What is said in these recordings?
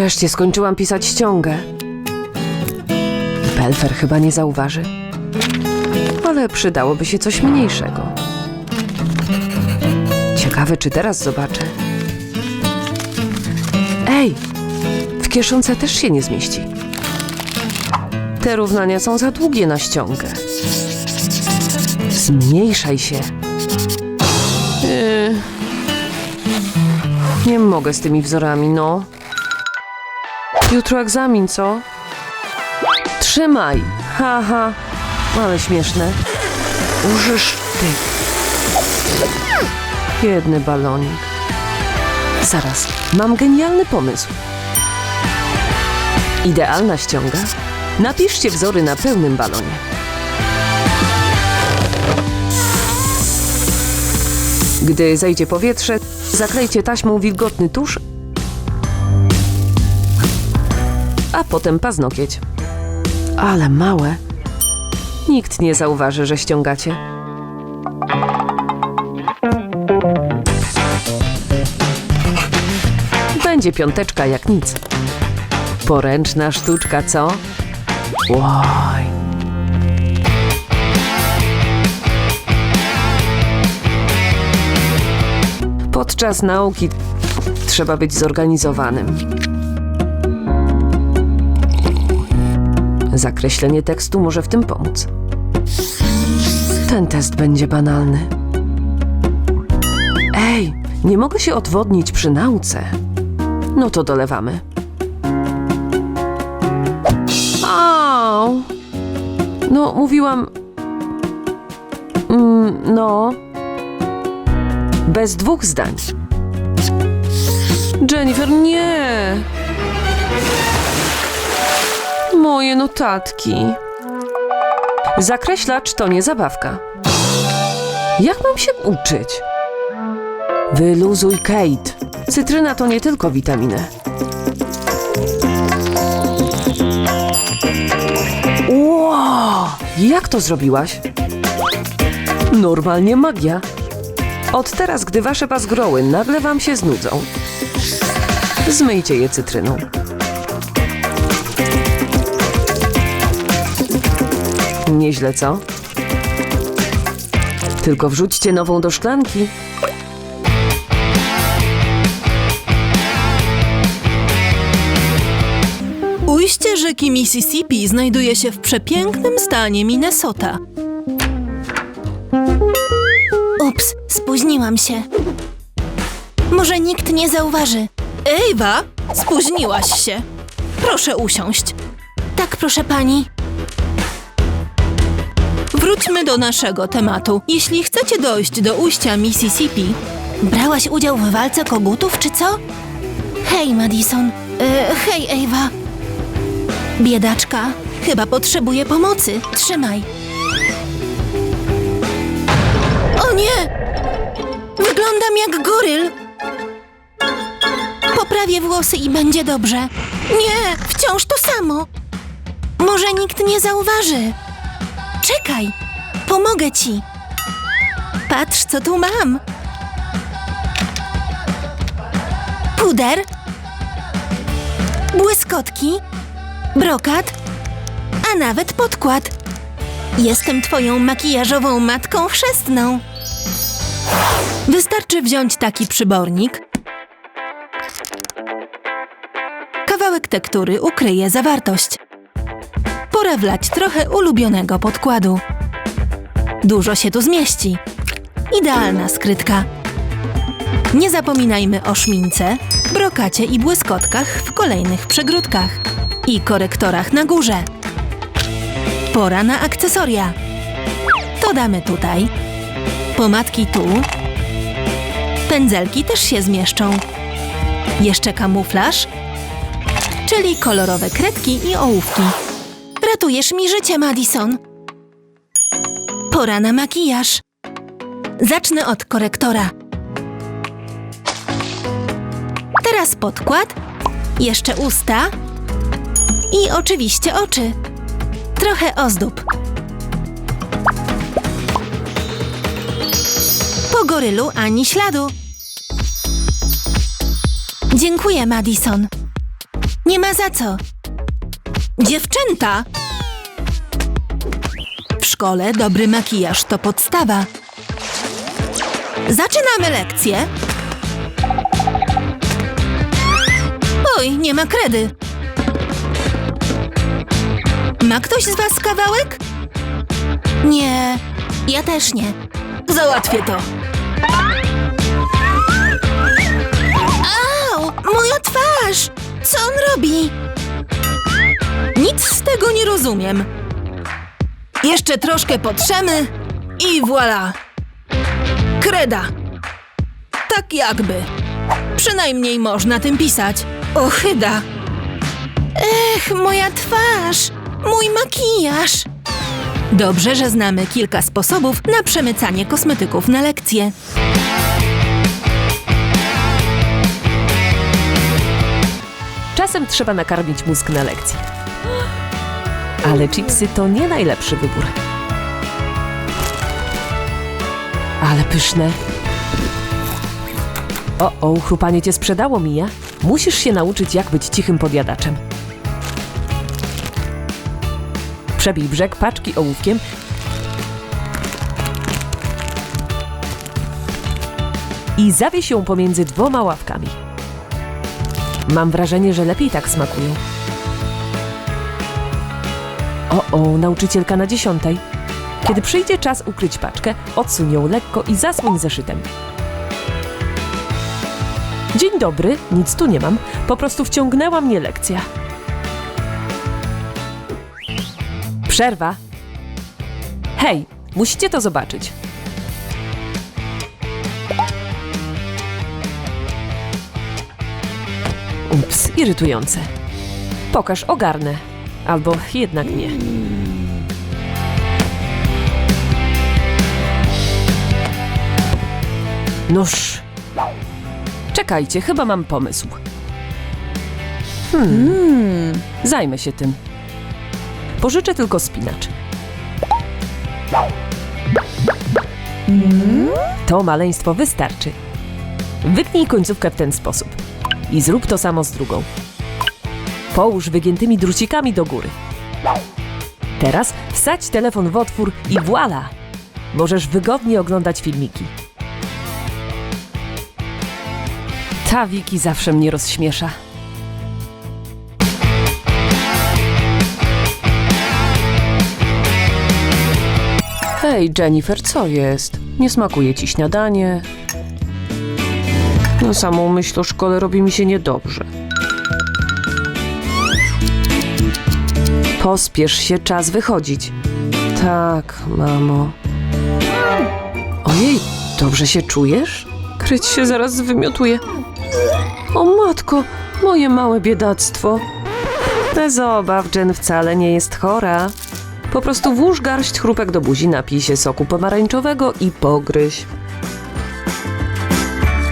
Wreszcie skończyłam pisać ściągę. Pelfer chyba nie zauważy. Ale przydałoby się coś mniejszego. Ciekawe, czy teraz zobaczę. Ej! W kieszonce też się nie zmieści. Te równania są za długie na ściągę. Zmniejszaj się. Yy. Nie mogę z tymi wzorami, no. Jutro egzamin, co? Trzymaj! Haha, ale śmieszne. Użysz ty. Biedny balonik. Zaraz, mam genialny pomysł. Idealna ściąga. Napiszcie wzory na pełnym balonie. Gdy zejdzie powietrze, zaklejcie taśmą wilgotny tusz, a potem paznokieć. Ale małe. Nikt nie zauważy, że ściągacie. Będzie piąteczka jak nic. Poręczna sztuczka, co? Łoj. Podczas nauki trzeba być zorganizowanym. Zakreślenie tekstu może w tym pomóc. Ten test będzie banalny. Ej, nie mogę się odwodnić przy nauce. No to dolewamy. Au! No, mówiłam. Mm, no. Bez dwóch zdań. Jennifer, nie! Moje notatki. Zakreślacz to nie zabawka. Jak mam się uczyć? Wyluzuj, Kate. Cytryna to nie tylko witaminy. Wow! Jak to zrobiłaś? Normalnie magia. Od teraz, gdy wasze pazgroły nagle wam się znudzą, zmyjcie je cytryną. Nieźle, co? Tylko wrzućcie nową do szklanki. Ujście rzeki Mississippi znajduje się w przepięknym stanie Minnesota. Ups, spóźniłam się. Może nikt nie zauważy. Ewa, spóźniłaś się. Proszę usiąść. Tak, proszę pani. Wróćmy do naszego tematu. Jeśli chcecie dojść do ujścia Mississippi, Brałaś udział w walce kogutów, czy co? Hej, Madison. E, hej, Ewa. Biedaczka, chyba potrzebuje pomocy. Trzymaj. O nie! Wyglądam jak goryl. Poprawię włosy i będzie dobrze. Nie, wciąż to samo. Może nikt nie zauważy. Czekaj, pomogę ci. Patrz, co tu mam. Puder, błyskotki, brokat, a nawet podkład. Jestem twoją makijażową matką chrzestną. wystarczy wziąć taki przybornik. Kawałek tektury ukryje zawartość. Pora wlać trochę ulubionego podkładu. Dużo się tu zmieści. Idealna skrytka. Nie zapominajmy o szmince, brokacie i błyskotkach w kolejnych przegródkach i korektorach na górze. Pora na akcesoria. To damy tutaj. Pomadki tu. Pędzelki też się zmieszczą. Jeszcze kamuflaż, czyli kolorowe kredki i ołówki. Ratujesz mi życie, Madison. Pora na makijaż. Zacznę od korektora. Teraz podkład, jeszcze usta i oczywiście oczy. Trochę ozdób. Po gorylu ani śladu. Dziękuję, Madison. Nie ma za co. Dziewczęta! Szkole dobry makijaż to podstawa. Zaczynamy lekcję. Oj, nie ma kredy. Ma ktoś z was kawałek? Nie, ja też nie. Załatwię to. Au, moja twarz! Co on robi? Nic z tego nie rozumiem. Jeszcze troszkę potrzemy i voilà. Kreda. Tak jakby. Przynajmniej można tym pisać. Ochyda. Ech, moja twarz! Mój makijaż! Dobrze, że znamy kilka sposobów na przemycanie kosmetyków na lekcje. Czasem trzeba nakarmić mózg na lekcji. Ale chipsy to nie najlepszy wybór. Ale pyszne. O, o, chrupanie cię sprzedało, Mija. Musisz się nauczyć, jak być cichym podjadaczem. Przebij brzeg paczki ołówkiem i zawieś ją pomiędzy dwoma ławkami. Mam wrażenie, że lepiej tak smakują. O, o, nauczycielka na dziesiątej. Kiedy przyjdzie czas ukryć paczkę, odsuń ją lekko i zasłoń zeszytem. Dzień dobry, nic tu nie mam. Po prostu wciągnęła mnie lekcja. Przerwa. Hej, musicie to zobaczyć. Ups, irytujące. Pokaż, ogarnę. Albo jednak nie. Noż. Czekajcie, chyba mam pomysł. Hmm. Zajmę się tym. Pożyczę tylko spinacz. To maleństwo wystarczy. Wytnij końcówkę w ten sposób. I zrób to samo z drugą. Połóż wygiętymi drucikami do góry. Teraz wsadź telefon w otwór i voila! Możesz wygodnie oglądać filmiki. Ta Wiki zawsze mnie rozśmiesza. Hej, Jennifer, co jest? Nie smakuje ci śniadanie? Na samą myśl o szkole robi mi się niedobrze. Pospiesz się, czas wychodzić. Tak, mamo. Ojej, dobrze się czujesz? Kryć się zaraz wymiotuje. O matko, moje małe biedactwo. Bez obaw, Jen wcale nie jest chora. Po prostu włóż garść chrupek do buzi, napij się soku pomarańczowego i pogryź.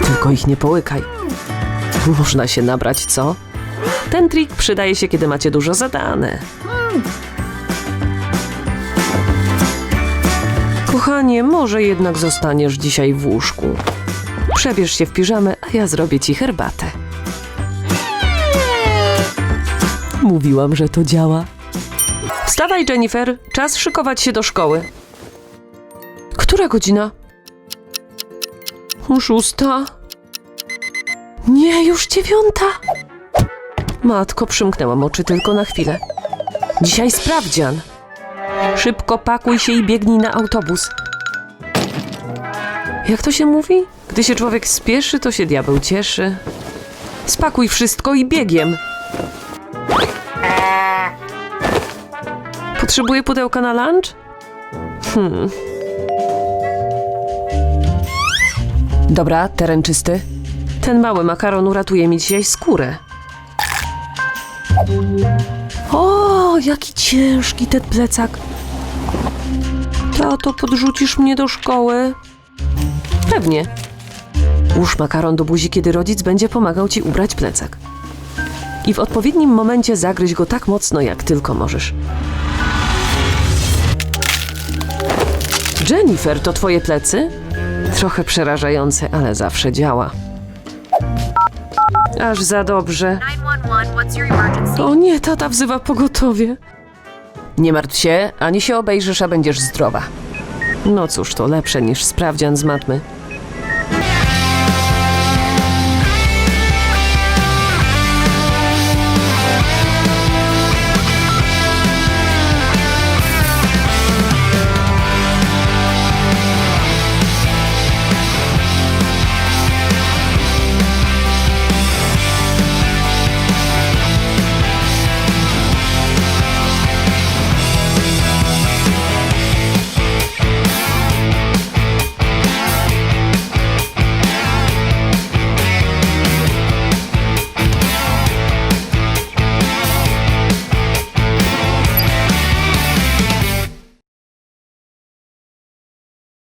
Tylko ich nie połykaj. Można się nabrać, co? Ten trik przydaje się, kiedy macie dużo zadane. Kochanie, może jednak zostaniesz dzisiaj w łóżku. Przebierz się w piżamę, a ja zrobię ci herbatę. Mówiłam, że to działa. Wstawaj, Jennifer. Czas szykować się do szkoły. Która godzina? Szósta. Nie, już dziewiąta. Matko, przymknęłam oczy tylko na chwilę. Dzisiaj sprawdzian. Szybko pakuj się i biegnij na autobus. Jak to się mówi? Gdy się człowiek spieszy, to się diabeł cieszy. Spakuj wszystko i biegiem. Potrzebuję pudełka na lunch? Hmm. Dobra, teren czysty. Ten mały makaron uratuje mi dzisiaj skórę. O, jaki ciężki ten plecak. Tato, podrzucisz mnie do szkoły? Pewnie. Łóż makaron do buzi, kiedy rodzic będzie pomagał ci ubrać plecak. I w odpowiednim momencie zagryź go tak mocno, jak tylko możesz. Jennifer, to twoje plecy? Trochę przerażające, ale zawsze działa. Aż za dobrze. 911, what's your emergency? O nie, tata wzywa pogotowie. Nie martw się, ani się obejrzysz, a będziesz zdrowa. No cóż, to lepsze niż sprawdzian z matmy.